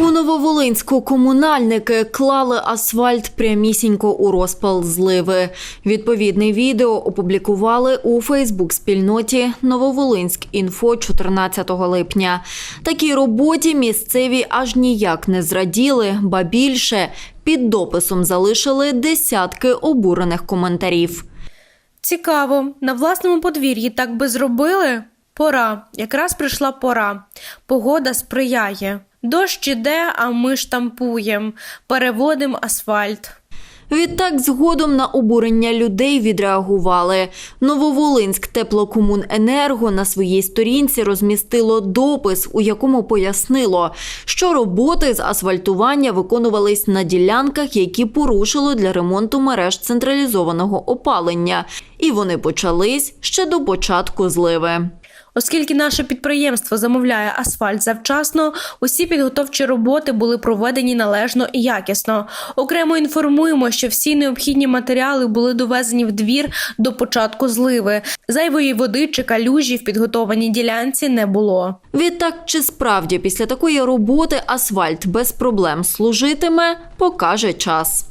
У Нововолинську комунальники клали асфальт прямісінько у розпал зливи. Відповідне відео опублікували у Фейсбук-спільноті Нововолинськ інфо 14 липня. Такій роботі місцеві аж ніяк не зраділи, ба більше під дописом залишили десятки обурених коментарів. Цікаво, на власному подвір'ї так би зробили? Пора, якраз прийшла пора. Погода сприяє. Дощ іде, а ми штампуєм, переводим асфальт. Відтак, згодом на обурення людей відреагували. Нововолинськ теплокомуненерго на своїй сторінці розмістило допис, у якому пояснило, що роботи з асфальтування виконувались на ділянках, які порушило для ремонту мереж централізованого опалення, і вони почались ще до початку зливи. Оскільки наше підприємство замовляє асфальт завчасно, усі підготовчі роботи були проведені належно і якісно. Окремо інформуємо, що всі необхідні матеріали були довезені в двір до початку зливи. Зайвої води чи калюжі в підготованій ділянці не було. Відтак, чи справді після такої роботи асфальт без проблем служитиме, покаже час.